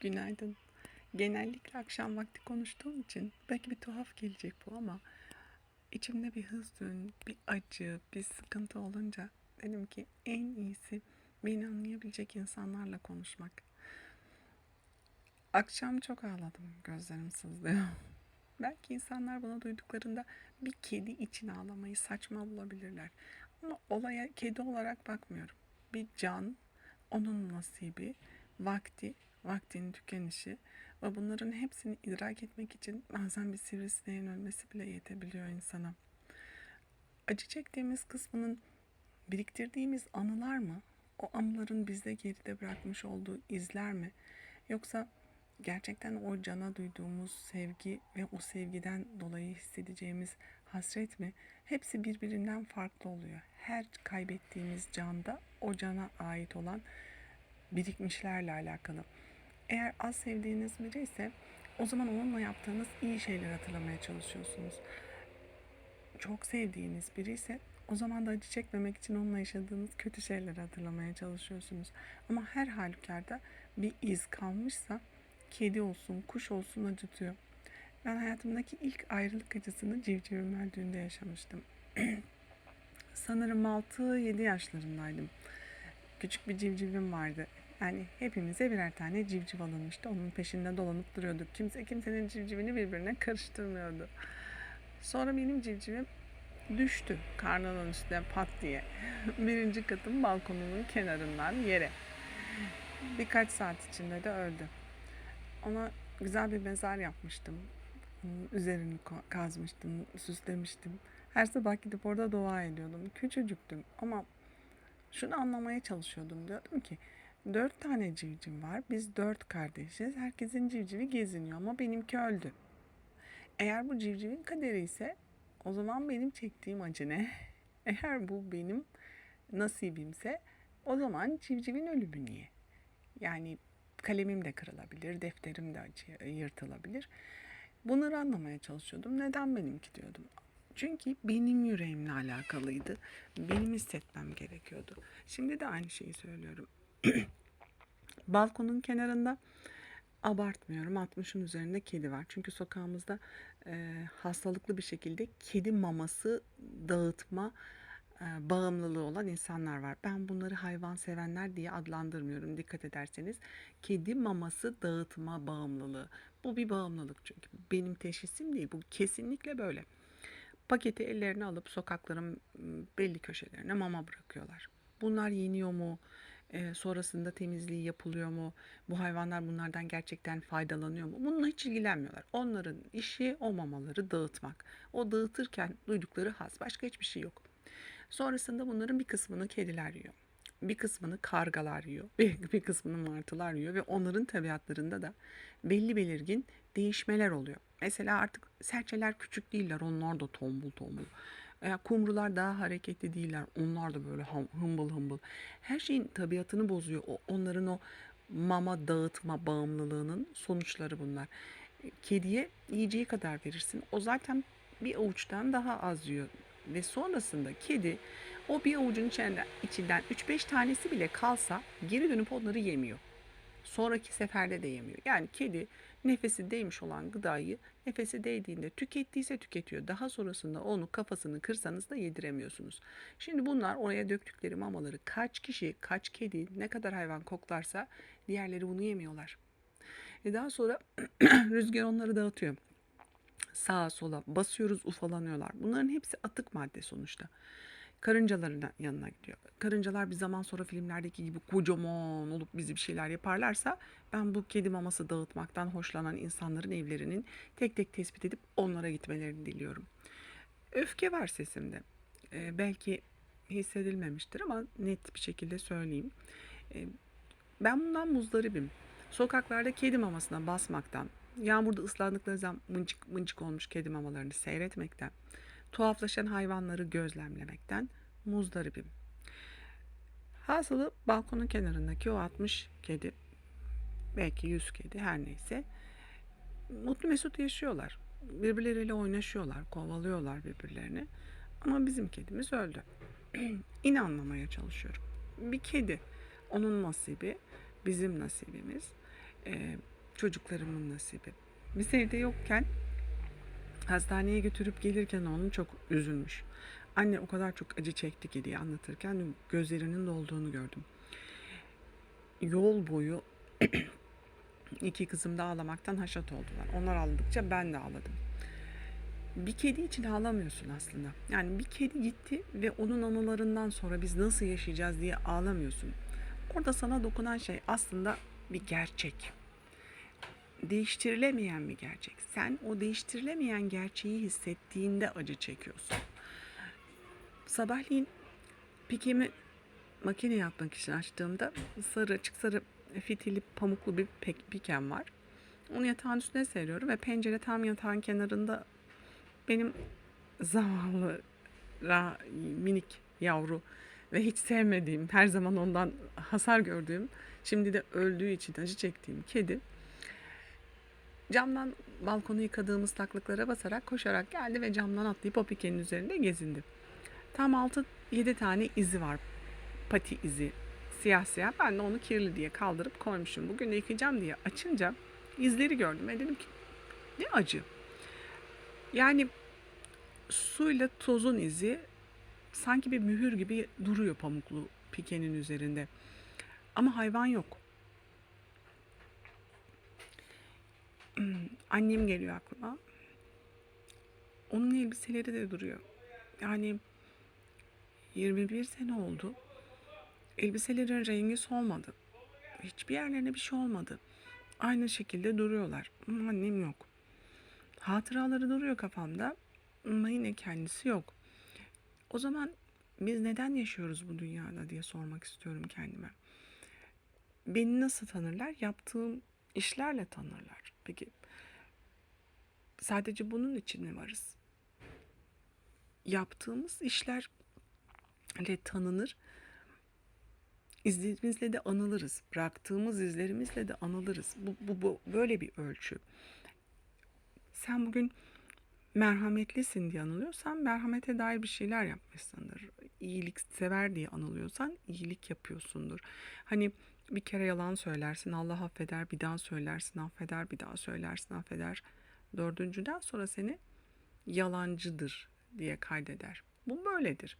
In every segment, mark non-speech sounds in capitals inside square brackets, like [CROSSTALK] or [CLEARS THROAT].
Günaydın. Genellikle akşam vakti konuştuğum için belki bir tuhaf gelecek bu ama içimde bir hüzün, bir acı, bir sıkıntı olunca dedim ki en iyisi beni anlayabilecek insanlarla konuşmak. Akşam çok ağladım, gözlerim sızlıyor. [LAUGHS] Belki insanlar bunu duyduklarında bir kedi için ağlamayı saçma bulabilirler. Ama olaya kedi olarak bakmıyorum. Bir can, onun nasibi, vakti, vaktinin tükenişi ve bunların hepsini idrak etmek için bazen bir sivrisineğin ölmesi bile yetebiliyor insana. Acı çektiğimiz kısmının biriktirdiğimiz anılar mı? O anıların bizde geride bırakmış olduğu izler mi? Yoksa gerçekten o cana duyduğumuz sevgi ve o sevgiden dolayı hissedeceğimiz hasret mi? Hepsi birbirinden farklı oluyor. Her kaybettiğimiz canda o cana ait olan birikmişlerle alakalı. Eğer az sevdiğiniz biri ise o zaman onunla yaptığınız iyi şeyleri hatırlamaya çalışıyorsunuz. Çok sevdiğiniz biri ise o zaman da acı çekmemek için onunla yaşadığınız kötü şeyleri hatırlamaya çalışıyorsunuz. Ama her halükarda bir iz kalmışsa kedi olsun, kuş olsun acıtıyor. Ben hayatımdaki ilk ayrılık acısını civcivim öldüğünde yaşamıştım. [CLEARS THROAT] Sanırım 6-7 yaşlarındaydım. Küçük bir civcivim vardı. Yani hepimize birer tane civciv alınmıştı. Onun peşinde dolanıp duruyorduk. Kimse kimsenin civcivini birbirine karıştırmıyordu. Sonra benim civcivim düştü karnının üstüne pat diye. [LAUGHS] Birinci katın balkonunun kenarından yere. Birkaç saat içinde de öldü. Ona güzel bir mezar yapmıştım. Üzerini kazmıştım, süslemiştim. Her sabah gidip orada dua ediyordum. Küçücüktüm ama şunu anlamaya çalışıyordum. Diyordum ki dört tane civciv var. Biz dört kardeşiz. Herkesin civcivi geziniyor ama benimki öldü. Eğer bu civcivin kaderi ise o zaman benim çektiğim acı ne? [LAUGHS] Eğer bu benim nasibimse o zaman civcivin ölümü niye? Yani kalemim de kırılabilir, defterim de acı, yırtılabilir. Bunları anlamaya çalışıyordum. Neden benimki diyordum. Çünkü benim yüreğimle alakalıydı. Benim hissetmem gerekiyordu. Şimdi de aynı şeyi söylüyorum. [CLEARS THROAT] Balkonun kenarında abartmıyorum 60'ın üzerinde kedi var. Çünkü sokağımızda e, hastalıklı bir şekilde kedi maması dağıtma e, bağımlılığı olan insanlar var. Ben bunları hayvan sevenler diye adlandırmıyorum. Dikkat ederseniz kedi maması dağıtma bağımlılığı. Bu bir bağımlılık çünkü. Benim teşhisim değil. Bu kesinlikle böyle. Paketi ellerine alıp sokakların belli köşelerine mama bırakıyorlar. Bunlar yeniyor mu? Sonrasında temizliği yapılıyor mu? Bu hayvanlar bunlardan gerçekten faydalanıyor mu? Bununla hiç ilgilenmiyorlar. Onların işi o mamaları dağıtmak. O dağıtırken duydukları haz. Başka hiçbir şey yok. Sonrasında bunların bir kısmını kediler yiyor. Bir kısmını kargalar yiyor. Bir, [LAUGHS] bir kısmını martılar yiyor. Ve onların tabiatlarında da belli belirgin değişmeler oluyor. Mesela artık serçeler küçük değiller. Onlar da tombul tombul. Veya kumrular daha hareketli değiller. Onlar da böyle hım- hımbıl hımbıl. Her şeyin tabiatını bozuyor. Onların o mama dağıtma bağımlılığının sonuçları bunlar. Kediye yiyeceği kadar verirsin. O zaten bir avuçtan daha az yiyor. Ve sonrasında kedi o bir avucun içinden, içinden 3-5 tanesi bile kalsa geri dönüp onları yemiyor. Sonraki seferde de yemiyor. Yani kedi nefesi değmiş olan gıdayı nefesi değdiğinde tükettiyse tüketiyor. Daha sonrasında onu kafasını kırsanız da yediremiyorsunuz. Şimdi bunlar oraya döktükleri mamaları kaç kişi, kaç kedi, ne kadar hayvan koklarsa diğerleri bunu yemiyorlar. E daha sonra [CLEARS THROAT] rüzgar onları dağıtıyor sağa sola basıyoruz ufalanıyorlar. Bunların hepsi atık madde sonuçta. Karıncaların yanına gidiyor. Karıncalar bir zaman sonra filmlerdeki gibi kocaman olup bizi bir şeyler yaparlarsa ben bu kedi maması dağıtmaktan hoşlanan insanların evlerinin tek tek tespit edip onlara gitmelerini diliyorum. Öfke var sesimde. Ee, belki hissedilmemiştir ama net bir şekilde söyleyeyim. Ee, ben bundan muzdaribim. Sokaklarda kedi mamasına basmaktan, yağmurda ıslandıkları zaman mıncık mıncık olmuş kedi mamalarını seyretmekten, tuhaflaşan hayvanları gözlemlemekten muzdaribim. Hasılı balkonun kenarındaki o 60 kedi, belki 100 kedi her neyse mutlu mesut yaşıyorlar. Birbirleriyle oynaşıyorlar, kovalıyorlar birbirlerini. Ama bizim kedimiz öldü. [CLEARS THROAT] Yine anlamaya çalışıyorum. Bir kedi, onun nasibi, bizim nasibimiz. çocuklarımın nasibi. Biz evde yokken hastaneye götürüp gelirken oğlum çok üzülmüş. Anne o kadar çok acı çekti ki diye anlatırken gözlerinin dolduğunu gördüm. Yol boyu [CLEARS THROAT] iki kızım da ağlamaktan haşat oldular. Onlar ağladıkça ben de ağladım. Bir kedi için ağlamıyorsun aslında. Yani bir kedi gitti ve onun anılarından sonra biz nasıl yaşayacağız diye ağlamıyorsun. Orada sana dokunan şey aslında bir gerçek. Değiştirilemeyen bir gerçek. Sen o değiştirilemeyen gerçeği hissettiğinde acı çekiyorsun. Sabahleyin pikemi makine yapmak için açtığımda sarı açık sarı fitili pamuklu bir pikem var. Onu yatağın üstüne seriyorum ve pencere tam yatağın kenarında benim zavallı ra, minik yavru ve hiç sevmediğim, her zaman ondan hasar gördüğüm, şimdi de öldüğü için acı çektiğim kedi camdan balkonu yıkadığım ıslaklıklara basarak koşarak geldi ve camdan atlayıp o pikenin üzerinde gezindi. Tam 6-7 tane izi var. Pati izi. Siyah siyah. Ben de onu kirli diye kaldırıp koymuşum. Bugün de yıkayacağım diye açınca izleri gördüm. Ve dedim ki ne acı. Yani suyla tozun izi sanki bir mühür gibi duruyor pamuklu pikenin üzerinde. Ama hayvan yok. [CLEARS THROAT] Annem geliyor aklıma. Onun elbiseleri de duruyor. Yani 21 sene oldu. Elbiselerin rengi solmadı. Hiçbir yerlerine bir şey olmadı. Aynı şekilde duruyorlar. Annem yok. Hatıraları duruyor kafamda ama yine kendisi yok. O zaman biz neden yaşıyoruz bu dünyada diye sormak istiyorum kendime. Beni nasıl tanırlar? Yaptığım işlerle tanırlar. Peki sadece bunun için mi varız? Yaptığımız işlerle tanınır. İzlerimizle de anılırız. Bıraktığımız izlerimizle de anılırız. Bu, bu, bu böyle bir ölçü. Sen bugün merhametlisin diye anılıyorsan merhamete dair bir şeyler yapmışsındır. İyilik sever diye anılıyorsan iyilik yapıyorsundur. Hani bir kere yalan söylersin Allah affeder bir daha söylersin affeder bir daha söylersin affeder. Dördüncüden sonra seni yalancıdır diye kaydeder. Bu böyledir.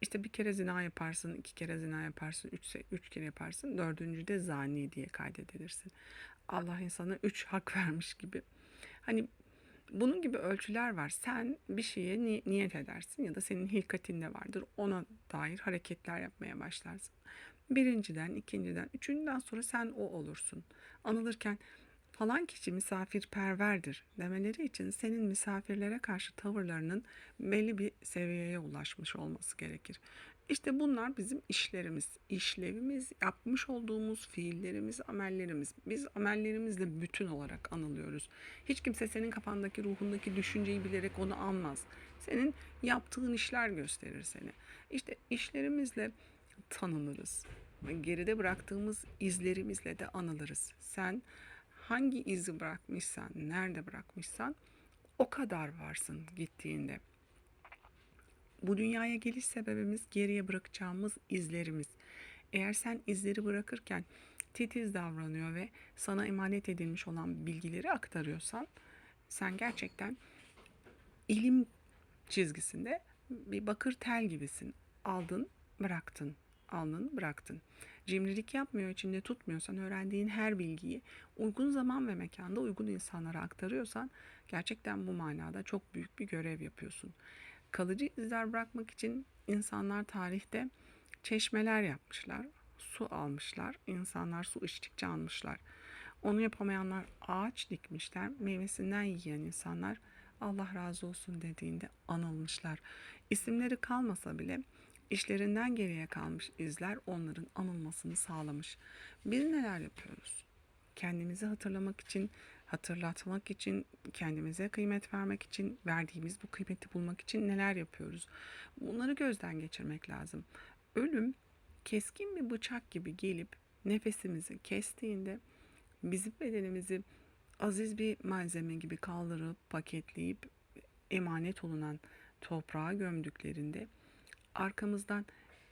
İşte bir kere zina yaparsın, iki kere zina yaparsın, üç, üç kere yaparsın, dördüncüde zani diye kaydedilirsin. Allah insana üç hak [LAUGHS] vermiş gibi. Hani bunun gibi ölçüler var. Sen bir şeye ni- niyet edersin ya da senin hilkatinde vardır. Ona dair hareketler yapmaya başlarsın. Birinciden, ikinciden, üçüncüden sonra sen o olursun. Anılırken falan kişi misafirperverdir demeleri için senin misafirlere karşı tavırlarının belli bir seviyeye ulaşmış olması gerekir. İşte bunlar bizim işlerimiz, işlevimiz, yapmış olduğumuz fiillerimiz, amellerimiz. Biz amellerimizle bütün olarak anılıyoruz. Hiç kimse senin kafandaki, ruhundaki düşünceyi bilerek onu anmaz. Senin yaptığın işler gösterir seni. İşte işlerimizle tanınırız. Geride bıraktığımız izlerimizle de anılırız. Sen hangi izi bırakmışsan, nerede bırakmışsan o kadar varsın gittiğinde. Bu dünyaya geliş sebebimiz geriye bırakacağımız izlerimiz. Eğer sen izleri bırakırken titiz davranıyor ve sana emanet edilmiş olan bilgileri aktarıyorsan sen gerçekten ilim çizgisinde bir bakır tel gibisin. Aldın, bıraktın. Aldın, bıraktın. Cimrilik yapmıyor, içinde tutmuyorsan, öğrendiğin her bilgiyi uygun zaman ve mekanda uygun insanlara aktarıyorsan gerçekten bu manada çok büyük bir görev yapıyorsun. Kalıcı izler bırakmak için insanlar tarihte çeşmeler yapmışlar, su almışlar, insanlar su içtikçe almışlar. Onu yapamayanlar ağaç dikmişler, meyvesinden yiyen insanlar Allah razı olsun dediğinde anılmışlar. İsimleri kalmasa bile işlerinden geriye kalmış izler onların anılmasını sağlamış. Biz neler yapıyoruz? Kendimizi hatırlamak için, hatırlatmak için, kendimize kıymet vermek için, verdiğimiz bu kıymeti bulmak için neler yapıyoruz? Bunları gözden geçirmek lazım. Ölüm keskin bir bıçak gibi gelip nefesimizi kestiğinde bizim bedenimizi aziz bir malzeme gibi kaldırıp paketleyip emanet olunan toprağa gömdüklerinde arkamızdan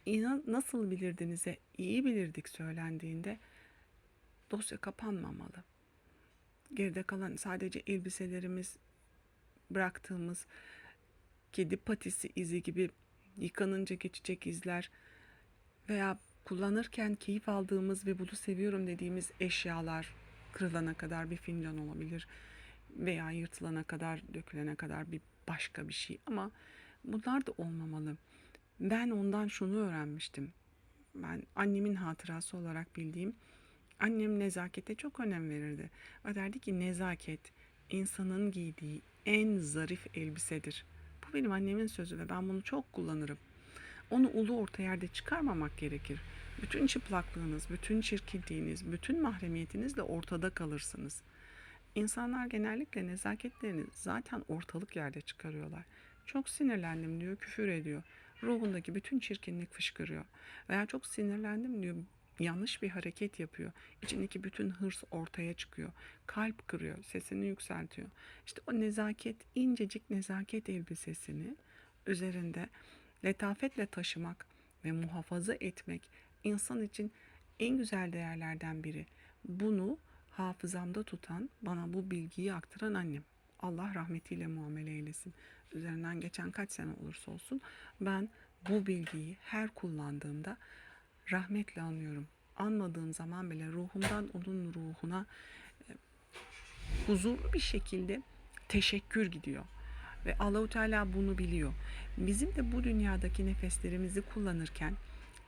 inan nasıl bilirdinize iyi bilirdik söylendiğinde dosya kapanmamalı. geride kalan sadece elbiselerimiz, bıraktığımız kedi patisi izi gibi yıkanınca geçecek izler veya kullanırken keyif aldığımız ve bunu seviyorum dediğimiz eşyalar kırılana kadar bir fincan olabilir veya yırtılana kadar, dökülene kadar bir başka bir şey ama bunlar da olmamalı. Ben ondan şunu öğrenmiştim. Ben annemin hatırası olarak bildiğim annem nezakete çok önem verirdi. Ve derdi ki nezaket insanın giydiği en zarif elbisedir. Bu benim annemin sözü ve ben bunu çok kullanırım. Onu ulu orta yerde çıkarmamak gerekir. Bütün çıplaklığınız, bütün çirkinliğiniz, bütün mahremiyetinizle ortada kalırsınız. İnsanlar genellikle nezaketlerini zaten ortalık yerde çıkarıyorlar. Çok sinirlendim diyor, küfür ediyor. Ruhundaki bütün çirkinlik fışkırıyor. Veya çok sinirlendim diyor, yanlış bir hareket yapıyor. İçindeki bütün hırs ortaya çıkıyor. Kalp kırıyor, sesini yükseltiyor. İşte o nezaket, incecik nezaket elbisesini üzerinde letafetle taşımak ve muhafaza etmek insan için en güzel değerlerden biri. Bunu hafızamda tutan, bana bu bilgiyi aktaran annem. Allah rahmetiyle muamele eylesin. Üzerinden geçen kaç sene olursa olsun ben bu bilgiyi her kullandığımda rahmetle anıyorum. Anmadığım zaman bile ruhumdan onun ruhuna e, huzurlu bir şekilde teşekkür gidiyor. Ve Allahu Teala bunu biliyor. Bizim de bu dünyadaki nefeslerimizi kullanırken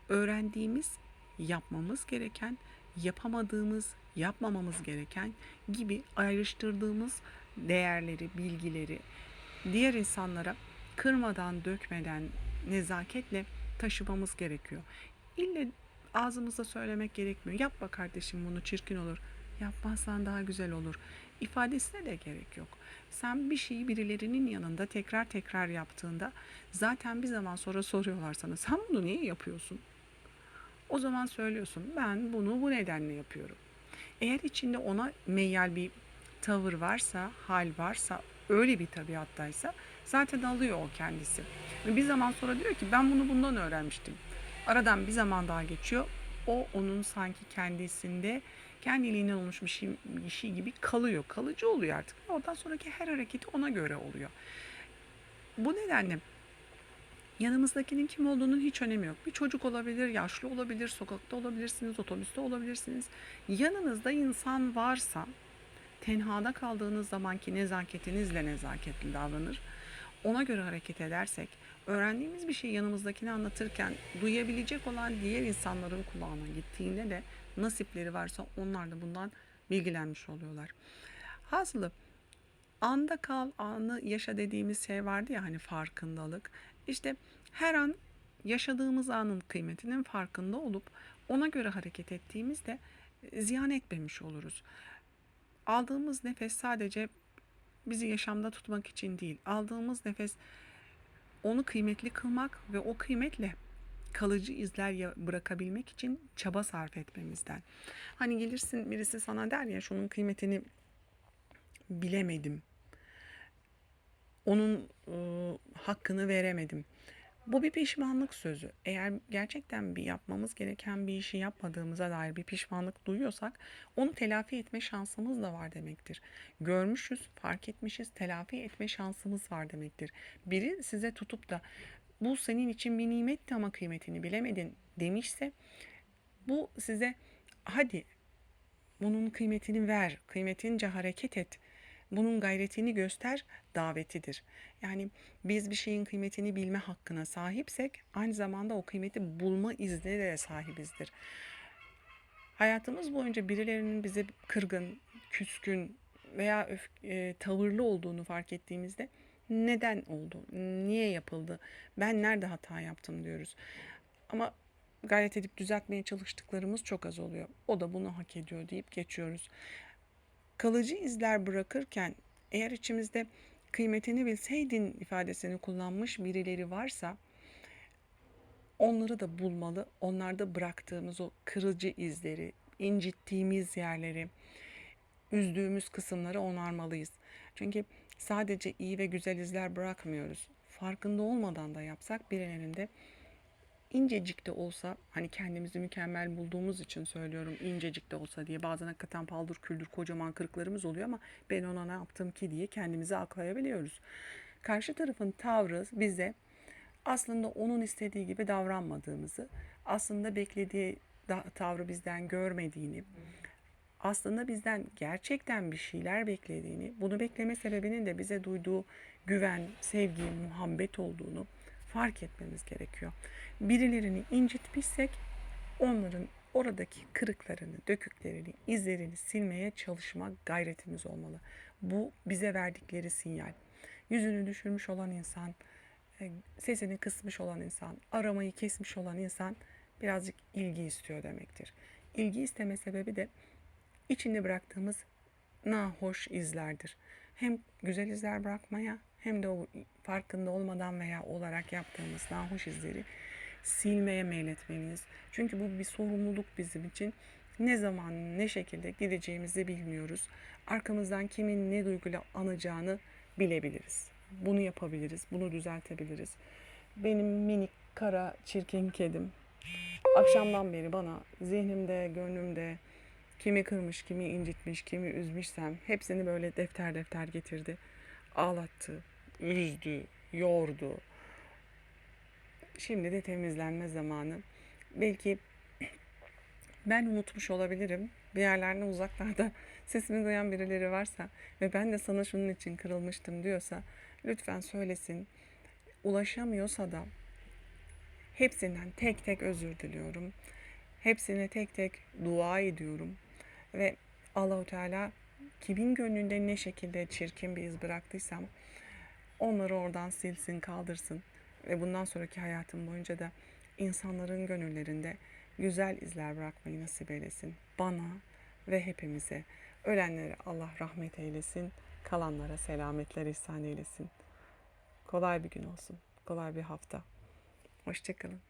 öğrendiğimiz, yapmamız gereken, yapamadığımız, yapmamamız gereken gibi ayrıştırdığımız değerleri, bilgileri diğer insanlara kırmadan, dökmeden, nezaketle taşımamız gerekiyor. İlle ağzımızda söylemek gerekmiyor. Yapma kardeşim bunu çirkin olur. Yapmazsan daha güzel olur. İfadesine de gerek yok. Sen bir şeyi birilerinin yanında tekrar tekrar yaptığında zaten bir zaman sonra soruyorlar sana sen bunu niye yapıyorsun? O zaman söylüyorsun ben bunu bu nedenle yapıyorum. Eğer içinde ona meyyal bir tavır varsa, hal varsa, öyle bir tabiattaysa zaten alıyor o kendisi. Ve bir zaman sonra diyor ki ben bunu bundan öğrenmiştim. Aradan bir zaman daha geçiyor. O onun sanki kendisinde kendiliğinden olmuş bir şey, bir şey gibi kalıyor. Kalıcı oluyor artık. Ondan sonraki her hareketi ona göre oluyor. Bu nedenle yanımızdakinin kim olduğunun hiç önemi yok. Bir çocuk olabilir, yaşlı olabilir, sokakta olabilirsiniz, otobüste olabilirsiniz. Yanınızda insan varsa tenhada kaldığınız zamanki nezaketinizle nezaketli davranır. Ona göre hareket edersek, öğrendiğimiz bir şeyi yanımızdakine anlatırken duyabilecek olan diğer insanların kulağına gittiğinde de nasipleri varsa onlar da bundan bilgilenmiş oluyorlar. Hasılı anda kal, anı yaşa dediğimiz şey vardı ya hani farkındalık. İşte her an yaşadığımız anın kıymetinin farkında olup ona göre hareket ettiğimizde ziyan etmemiş oluruz. Aldığımız nefes sadece bizi yaşamda tutmak için değil. Aldığımız nefes onu kıymetli kılmak ve o kıymetle kalıcı izler bırakabilmek için çaba sarf etmemizden. Hani gelirsin birisi sana der ya şunun kıymetini bilemedim. Onun e, hakkını veremedim. Bu bir pişmanlık sözü. Eğer gerçekten bir yapmamız gereken bir işi yapmadığımıza dair bir pişmanlık duyuyorsak onu telafi etme şansımız da var demektir. Görmüşüz, fark etmişiz, telafi etme şansımız var demektir. Biri size tutup da bu senin için bir nimetti ama kıymetini bilemedin demişse bu size hadi bunun kıymetini ver, kıymetince hareket et bunun gayretini göster davetidir. Yani biz bir şeyin kıymetini bilme hakkına sahipsek aynı zamanda o kıymeti bulma iznine de sahibizdir. Hayatımız boyunca birilerinin bize kırgın, küskün veya öf, e, tavırlı olduğunu fark ettiğimizde neden oldu, niye yapıldı, ben nerede hata yaptım diyoruz. Ama gayret edip düzeltmeye çalıştıklarımız çok az oluyor. O da bunu hak ediyor deyip geçiyoruz kalıcı izler bırakırken eğer içimizde kıymetini bilseydin ifadesini kullanmış birileri varsa onları da bulmalı. Onlarda bıraktığımız o kırıcı izleri, incittiğimiz yerleri, üzdüğümüz kısımları onarmalıyız. Çünkü sadece iyi ve güzel izler bırakmıyoruz. Farkında olmadan da yapsak birilerinde incecik de olsa hani kendimizi mükemmel bulduğumuz için söylüyorum incecik de olsa diye bazen hakikaten paldır küldür kocaman kırıklarımız oluyor ama ben ona ne yaptım ki diye kendimizi aklayabiliyoruz. Karşı tarafın tavrı bize aslında onun istediği gibi davranmadığımızı, aslında beklediği tavrı bizden görmediğini, aslında bizden gerçekten bir şeyler beklediğini, bunu bekleme sebebinin de bize duyduğu güven, sevgi, muhabbet olduğunu fark etmemiz gerekiyor. Birilerini incitmişsek onların oradaki kırıklarını, döküklerini, izlerini silmeye çalışma gayretimiz olmalı. Bu bize verdikleri sinyal. Yüzünü düşürmüş olan insan, e, sesini kısmış olan insan, aramayı kesmiş olan insan birazcık ilgi istiyor demektir. İlgi isteme sebebi de içinde bıraktığımız nahoş izlerdir. Hem güzel izler bırakmaya hem de o farkında olmadan veya olarak yaptığımız nahoş izleri silmeye meyletmeliyiz. Çünkü bu bir sorumluluk bizim için. Ne zaman, ne şekilde gideceğimizi bilmiyoruz. Arkamızdan kimin ne duyguyla anacağını bilebiliriz. Bunu yapabiliriz, bunu düzeltebiliriz. Benim minik kara çirkin kedim akşamdan beri bana zihnimde, gönlümde kimi kırmış, kimi incitmiş, kimi üzmüşsem hepsini böyle defter defter getirdi. Ağlattı, üzdü, yordu. Şimdi de temizlenme zamanı. Belki ben unutmuş olabilirim. Bir yerlerde uzaklarda [LAUGHS] sesimi duyan birileri varsa ve ben de sana şunun için kırılmıştım diyorsa lütfen söylesin. Ulaşamıyorsa da hepsinden tek tek özür diliyorum. Hepsine tek tek dua ediyorum. Ve Allahu Teala kimin gönlünde ne şekilde çirkin bir iz bıraktıysam onları oradan silsin, kaldırsın ve bundan sonraki hayatım boyunca da insanların gönüllerinde güzel izler bırakmayı nasip eylesin. Bana ve hepimize. Ölenlere Allah rahmet eylesin. Kalanlara selametler ihsan eylesin. Kolay bir gün olsun. Kolay bir hafta. Hoşçakalın.